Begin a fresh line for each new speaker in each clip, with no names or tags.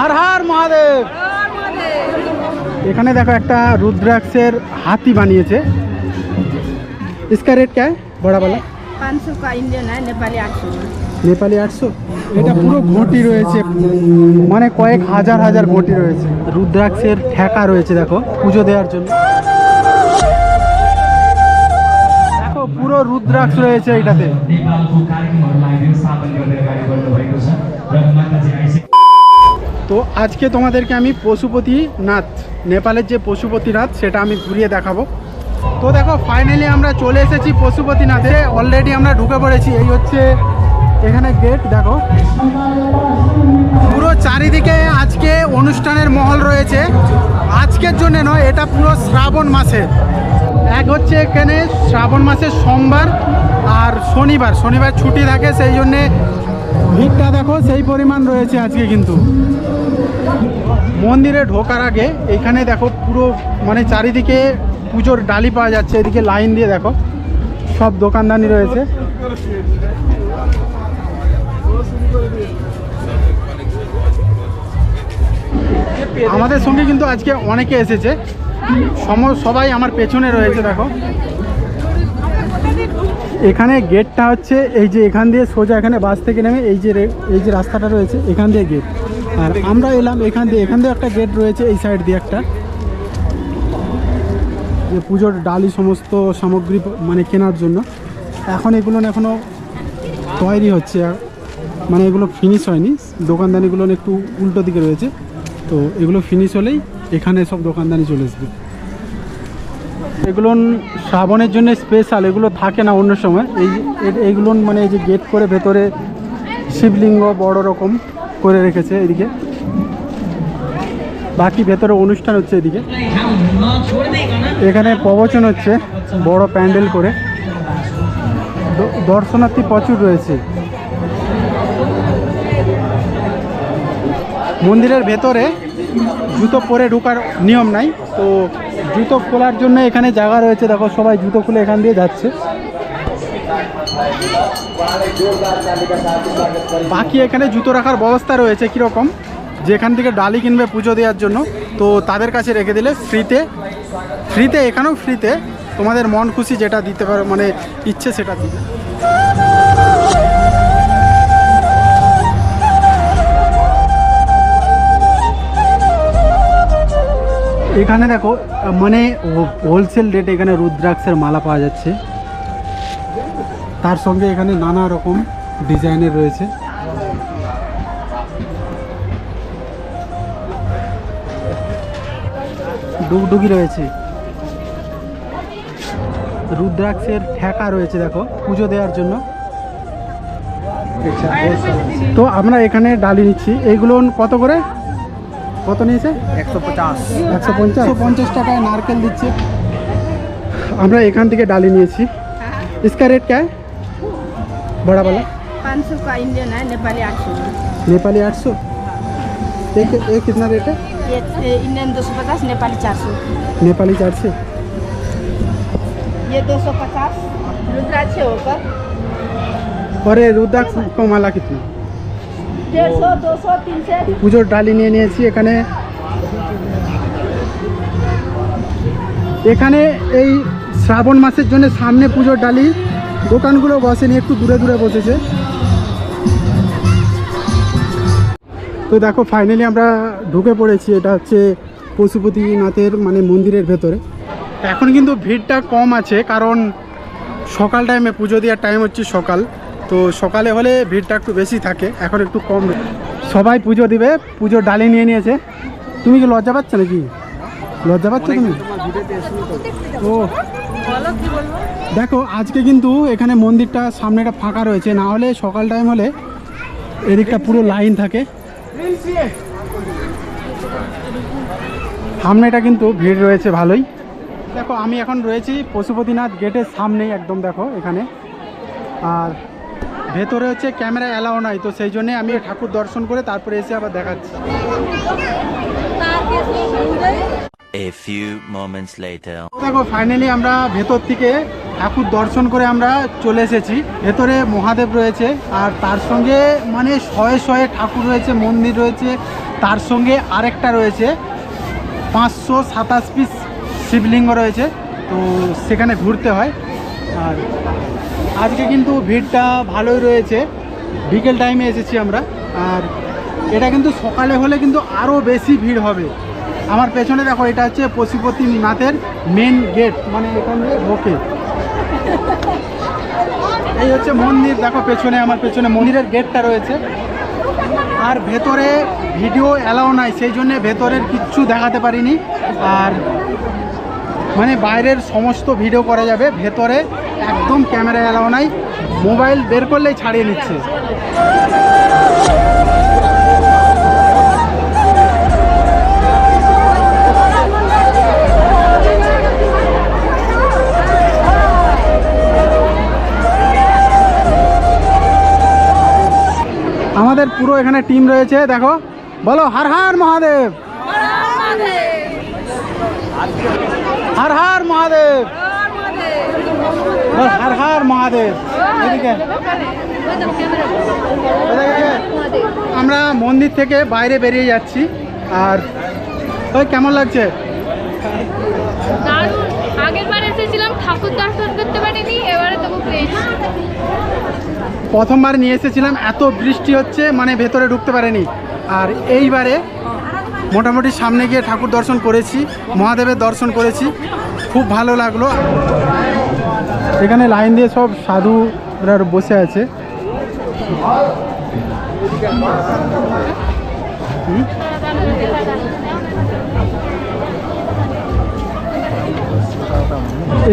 হর হর মহাদেব এখানে দেখো একটা রুদ্রাক্ষের হাতি বানিয়েছে इसका रेट क्या है बड़ा वाला
पाँच सौ का इंडियन है नेपाली आठ सौ
নেপালি আটশো এটা পুরো ঘটি রয়েছে মানে কয়েক হাজার হাজার ঘটি রয়েছে রুদ্রাক্ষের ঠেকা রয়েছে দেখো পুজো দেওয়ার জন্য দেখো পুরো রুদ্রাক্ষ রয়েছে এটাতে তো আজকে তোমাদেরকে আমি পশুপতিনাথ, নেপালের যে পশুপতিনাথ, সেটা আমি ঘুরিয়ে দেখাবো। তো দেখো ফাইনালি আমরা চলে এসেছি পশুপতিনাথে। অলরেডি আমরা ঢুকে পড়েছি, এই হচ্ছে এখানে গেট দেখো। পুরো চারিদিকে আজকে অনুষ্ঠানের মহল রয়েছে। আজকের জন্য নয়, এটা পুরো শ্রাবণ মাসে। এক হচ্ছে এখানে শ্রাবণ মাসের সোমবার আর শনিবার। শনিবার ছুটি থাকে, সেই জন্যে ভিড়টা দেখো, সেই পরিমাণ রয়েছে আজকে কিন্তু। মন্দিরে ঢোকার আগে এখানে দেখো পুরো মানে চারিদিকে পুজোর ডালি পাওয়া যাচ্ছে, এদিকে লাইন দিয়ে দেখো। সব দোকানদানি রয়েছে। আমাদের সঙ্গে কিন্তু আজকে অনেকে এসেছে। সম সবাই আমার পেছনে রয়েছে, দেখো। এখানে গেটটা হচ্ছে এই যে এখান দিয়ে সোজা এখানে বাস থেকে নেমে এই যে এই যে রাস্তাটা রয়েছে, এখান দিয়ে গেট। আর আমরা এলাম এখান দিয়ে এখান দিয়ে একটা গেট রয়েছে, এই সাইড দিয়ে একটা। যে পুজোর ডালি সমস্ত সামগ্রী মানে কেনার জন্য। এখন এগুলো এখনও তৈরি হচ্ছে মানে এগুলো ফিনিশ হয়নি। দোকানদানিগুলো একটু উল্টো দিকে রয়েছে। তো এগুলো ফিনিশ হলেই এখানে সব দোকানদানি চলে আসবে। এগুলো শ্রাবণের জন্য স্পেশাল এগুলো থাকে না অন্য সময়। এই এইগুলো মানে এই যে গেট করে ভেতরে শিবলিঙ্গ বড় রকম করে রেখেছে এদিকে। বাকি ভেতরে অনুষ্ঠান হচ্ছে এদিকে। এখানে প্রবচন হচ্ছে, বড় প্যান্ডেল করে। দর্শনার্থী প্রচুর রয়েছে। মন্দিরের ভেতরে জুতো পরে ঢোকার নিয়ম নাই, তো জুতো খোলার জন্য এখানে জায়গা রয়েছে। দেখো, সবাই জুতো খুলে এখান দিয়ে যাচ্ছে। বাকি এখানে জুতো রাখার ব্যবস্থা রয়েছে কীরকম? যেখান থেকে ডালি কিনবে পুজো দেওয়ার জন্য। তো তাদের কাছে রেখে দিলে ফ্রিতে। ফ্রিতে, এখানেও ফ্রিতে তোমাদের মন খুশি যেটা দিতে পারো মানে ইচ্ছে সেটা দিবে। এখানে দেখো মানে হোলসেল রেটে এখানে রুদ্রাক্ষের মালা পাওয়া যাচ্ছে। তার সঙ্গে এখানে নানা রকম ডিজাইনের রয়েছে। ডুগডুগি রয়েছে। রুদ্রাক্ষের ঠেকা রয়েছে, দেখো, পুজো দেওয়ার জন্য। তো আমরা এখানে ডালি নিচ্ছি। এইগুলো কত করে? কত নিয়েছে
একশো পঞ্চাশ
একশো পঞ্চাশ পঞ্চাশ টাকায় নারকেল দিচ্ছে আমরা এখান থেকে ডালি নিয়েছি इसका रेट क्या है बड़ा वाला
पाँच सौ का इंडियन है नेपाली आठ सौ
नेपाली आठ सौ एक एक कितना रेट है
ये ये इंडियन दो सौ पचास नेपाली चार सौ
नेपाली चार से
ये दो सौ पचास रुद्राक्ष होकर
और ये रुद्राक्ष को माला कितना
डेढ़ सौ दो सौ तीन सौ
পুজোর ডালি নিয়ে নিয়েছি এখানে। এখানে এই শ্রাবণ মাসের জন্য সামনে পুজোর ডালি। দোকানগুলো বসেনি, একটু দূরে দূরে বসেছে। তো দেখো ফাইনালি আমরা ঢুকে পড়েছি, এটা হচ্ছে পশুপতিনাথের মানে মন্দিরের ভেতরে। এখন কিন্তু ভিড়টা কম আছে, কারণ সকাল টাইমে পুজো দেওয়ার টাইম হচ্ছে সকাল। তো সকালে হলে ভিড়টা একটু বেশি থাকে এখন একটু কম। সবাই পুজো দিবে পুজোর ডালি নিয়ে নিয়েছে। তুমি কি লজ্জা পাচ্ছ নাকি? লজ্জা পাচ্ছ তুমি? ও। দেখো আজকে কিন্তু এখানে মন্দিরটা সামনেটা ফাঁকা রয়েছে না হলে সকাল টাইম হলে এদিকটা পুরো লাইন থাকে। সামনেটা কিন্তু ভিড় রয়েছে ভালোই। দেখো আমি এখন রয়েছি পশুপতিনাথ গেটের সামনেই একদম দেখো এখানে। আর ভেতরে হচ্ছে ক্যামেরা অ্যালাও নাই তো সেই জন্যে আমি ঠাকুর দর্শন করে তারপরে এসে আবার দেখাচ্ছি।
A few moments later.
দেখো ফাইনালি আমরা ভেতর থেকে ঠাকুর দর্শন করে আমরা চলে এসেছি। ভেতরে মহাদেব রয়েছে আর তার সঙ্গে মানে শয়ে শয়ে ঠাকুর রয়েছে মন্দির রয়েছে তার সঙ্গে আরেকটা রয়েছে। পাঁচশো সাতাশ পিস শিবলিঙ্গ রয়েছে তো সেখানে ঘুরতে হয়। আর আজকে কিন্তু ভিড়টা ভালোই রয়েছে। বিকেল টাইমে এসেছি আমরা। আর এটা কিন্তু সকালে হলে কিন্তু আরও বেশি ভিড় হবে। আমার পেছনে দেখো, এটা হচ্ছে পশুপতিনাথের মেন গেট মানে এখানে ঢোকে। এই হচ্ছে মন্দির, দেখো পেছনে, আমার পেছনে মন্দিরের গেটটা রয়েছে। আর ভেতরে ভিডিও অ্যালাও নাই, সেই জন্যে ভেতরের কিচ্ছু দেখাতে পারিনি। আর মানে বাইরের সমস্ত ভিডিও করা যাবে, ভেতরে একদম ক্যামেরা এলাও নাই মোবাইল বের করলেই ছাড়িয়ে নিচ্ছে। আমাদের পুরো এখানে টিম রয়েছে, দেখো। বলো হার হার মহাদেব। হার হার মহাদেব। হার হার মহাদেব। এদিকে। আমরা মন্দির থেকে বাইরে বেরিয়ে যাচ্ছি। আর ওই কেমন লাগছে?
দারুণ। এসেছিলাম ঠাকুর দর্শন করতে পারিনি এবারে তবু
প্রথমবার নিয়ে এসেছিলাম এত বৃষ্টি হচ্ছে মানে ভেতরে ঢুকতে পারেনি। আর এইবারে মোটামুটি সামনে গিয়ে ঠাকুর দর্শন করেছি, মহাদেবের দর্শন করেছি, খুব ভালো লাগল। এখানে লাইন দিয়ে সব সাধুরা বসে আছে।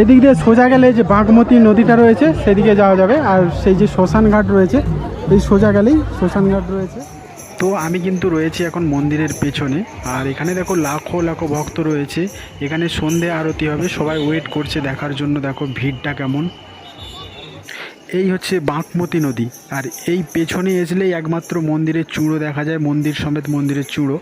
এদিক দিয়ে সোজা গেলে যে বাগমতী নদীটা রয়েছে, সেদিকে যাওয়া যাবে। আর সেই যে শ্মশান ঘাট রয়েছে, এই সোজা গেলেই শ্মশান ঘাট রয়েছে। তো আমি কিন্তু রয়েছি এখন মন্দিরের পেছনে। আর এখানে দেখো লাখো লাখো ভক্ত রয়েছে। এখানে সন্ধে আরতি হবে, সবাই ওয়েট করছে দেখার জন্য। দেখো ভিড়টা কেমন। এই হচ্ছে বাঁকমতি নদী। আর এই পেছনে আসলেই একমাত্র মন্দিরের চূড়ো দেখা যায়, মন্দির সমেত মন্দিরের চূড়ো।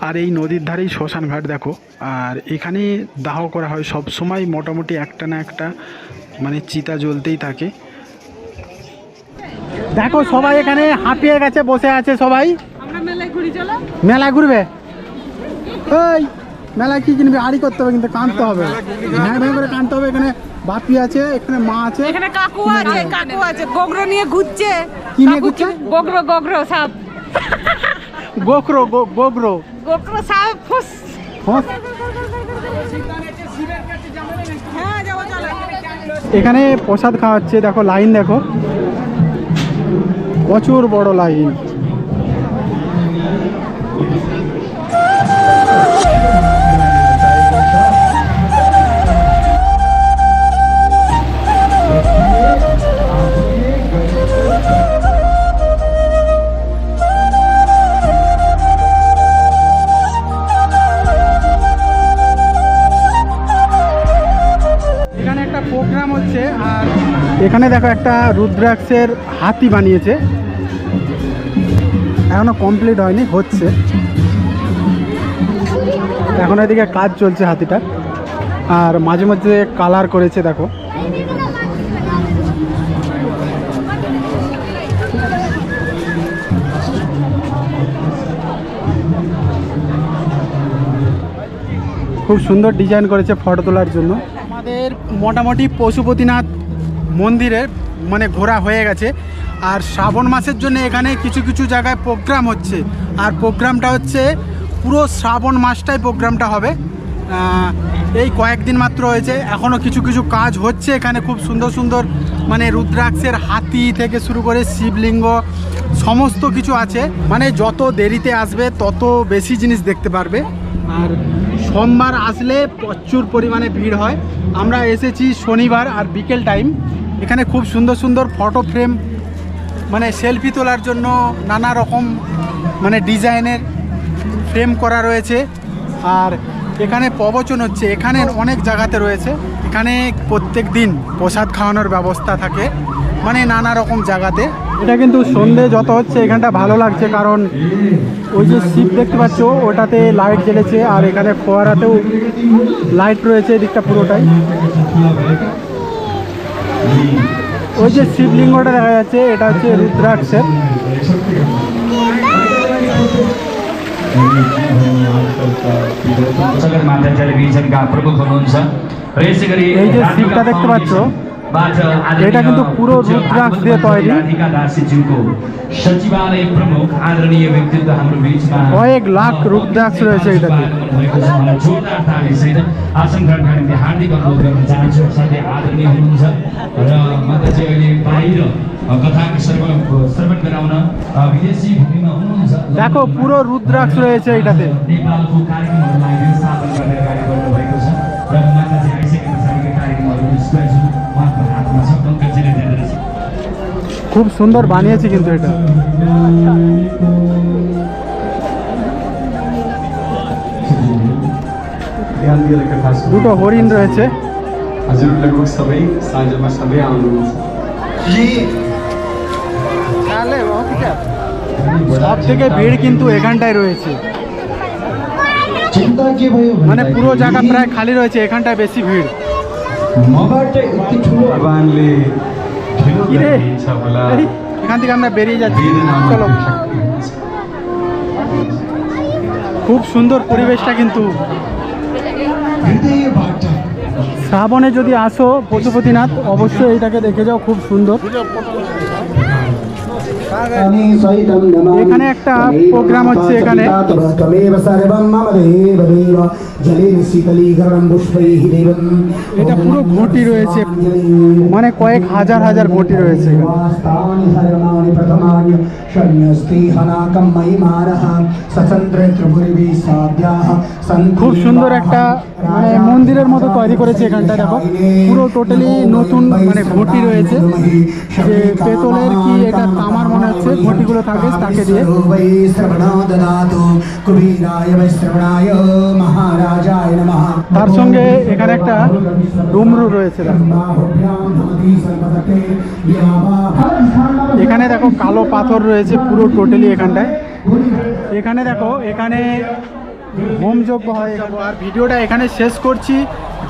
আর এই নদীর ধারেই শ্মশান ঘাট দেখো। আর এখানে দাহ করা হয়। সব সময় মোটামুটি একটা না একটা মানে চিতা জ্বলতেই থাকে। দেখো সবাই এখানে হাঁপিয়ে গেছে বসে আছে সবাই। মেলা ঘুরবে? ওই মেলায় কি কিনবে? আড়ি করতে হবে কিন্তু কাঁদতে হবে। হ্যাঁ ভ্যাঁ করে কাঁদতে হবে। এখানে বাপি আছে এখানে মা আছে।
এখানে কাকু আছে কাকু আছে গোগ্র নিয়ে ঘুরছে।
কি নিয়ে ঘুরছে?
গোগ্র গোগ্র সাপ
গোখরো গো- গোগরো
গোগ্র সাপ ফুস।
হ্যাঁ
হ্যাঁ
এখানে প্রসাদ খাওয়াচ্ছে। দেখো লাইন দেখো। প্রচুর বড় লাইন। এখানে একটা প্রোগ্রাম হচ্ছে আর এখানে দেখো একটা রুদ্রাক্ষের হাতি বানিয়েছে। এখনও কমপ্লিট হয়নি, হচ্ছে। এখন এদিকে কাজ চলছে হাতিটা। আর মাঝে মাঝে কালার করেছে, দেখো। খুব সুন্দর ডিজাইন করেছে ফটো তোলার জন্য। আমাদের মোটামুটি পশুপতিনাথ মন্দিরের মানে ঘোরা হয়ে গেছে। আর শ্রাবণ মাসের জন্য এখানে কিছু কিছু জায়গায় প্রোগ্রাম হচ্ছে। আর প্রোগ্রামটা হচ্ছে পুরো শ্রাবণ মাসটাই প্রোগ্রামটা হবে। এই কয়েকদিন মাত্র হয়েছে। এখনও কিছু কিছু কাজ হচ্ছে এখানে খুব সুন্দর সুন্দর মানে রুদ্রাক্ষের হাতি থেকে শুরু করে শিবলিঙ্গ সমস্ত কিছু আছে। মানে যত দেরিতে আসবে তত বেশি জিনিস দেখতে পারবে। আর সোমবার আসলে প্রচুর পরিমাণে ভিড় হয়। আমরা এসেছি শনিবার আর বিকেল টাইম। এখানে খুব সুন্দর সুন্দর ফটো ফ্রেম মানে সেলফি তোলার জন্য নানা রকম মানে ডিজাইনের ফ্রেম করা রয়েছে। আর এখানে প্রবচন হচ্ছে, এখানে অনেক জায়গাতে রয়েছে, এখানে প্রত্যেক দিন প্রসাদ খাওয়ানোর ব্যবস্থা থাকে মানে নানা রকম জায়গাতে। এটা কিন্তু সন্ধে যত হচ্ছে, এখানটা ভালো লাগছে কারণ ওই যে শিপ দেখতে পাচ্ছ, ওটাতে লাইট জ্বেলেছে, আর এখানে ফোয়ারাতেও লাইট রয়েছে এদিকটা পুরোটাই। ওই যে শিবলিঙ্গটা দেখা যাচ্ছে এটা হচ্ছে রুদ্রাক্ষের এই যে শিবটা দেখতে পাচ্ছ এটা কিন্তু পুরো রুদ্রাক্ষ দিয়ে তৈরি।
राधिका दासीज्यूको सचिवालय प्रमुख आदरणीय व्यक्तित्व हाम्रो बिचमा
কয়েক লাখ রুদ্রাক্ষ রয়েছে এটাতে
भएको छ मलाई जोरदार तालीसहित आसन ग्रहणका निम्ति हार्दिक अनुरोध गर्न चाहन्छु साथै आदरणीय हुनुहुन्छ र माता चाहिँ अहिले बाहिर अ, कथाको श्रवण श्रवण गराउन अ, विदेशी भूमिमा हुनुहुन्छ
দেখো পুরো রুদ্রাক্ষ রয়েছে এটাতে
नेपालको कार्यक्रमहरूलाई व्यवस्थापन गर्ने कार्य गर्नुभएको छ र माताजी आइसकेका पछाडिका कार्यक्रमहरू
খুব সুন্দর বানিয়েছে কিন্তু এটা। দুটো হরিণ রয়েছে। সব থেকে ভিড় কিন্তু এখানটায় রয়েছে। মানে পুরো জায়গা প্রায় খালি রয়েছে, এখানটায় বেশি ভিড়। এখান থেকে আমরা বেরিয়ে যাচ্ছি। চলো। খুব সুন্দর পরিবেশটা কিন্তু। শ্রাবণে যদি আসো পশুপতিনাথ অবশ্যই এটাকে দেখে যাও খুব সুন্দর। এখানে একটা প্রোগ্রাম হচ্ছে এখানে। এটা পুরো ঘটি রয়েছে। মানে কয়েক হাজার হাজার ঘটি রয়েছে খুব সুন্দর একটা মানে মন্দিরের মতো তৈরি করেছে এখানটা দেখো। পুরো টোটালি নতুন মানে ঘটি রয়েছে। যে পেতলের কি এটা তামার মনে হচ্ছে ঘটিগুলো থাকে তাকে দিয়ে। তার সঙ্গে এখানে একটা ডুমরু রয়েছে এখানে দেখো কালো পাথর রয়েছে। পুরো টোটালি এখানটায়। এখানে দেখো, এখানে হোমযজ্ঞ হয় আর ভিডিওটা এখানে শেষ করছি।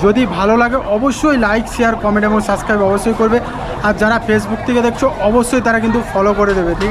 যদি ভালো লাগে, অবশ্যই লাইক শেয়ার কমেন্ট এবং সাবস্ক্রাইব অবশ্যই করবে। আর যারা ফেসবুক থেকে দেখছ, অবশ্যই তারা কিন্তু ফলো করে দেবে। ঠিক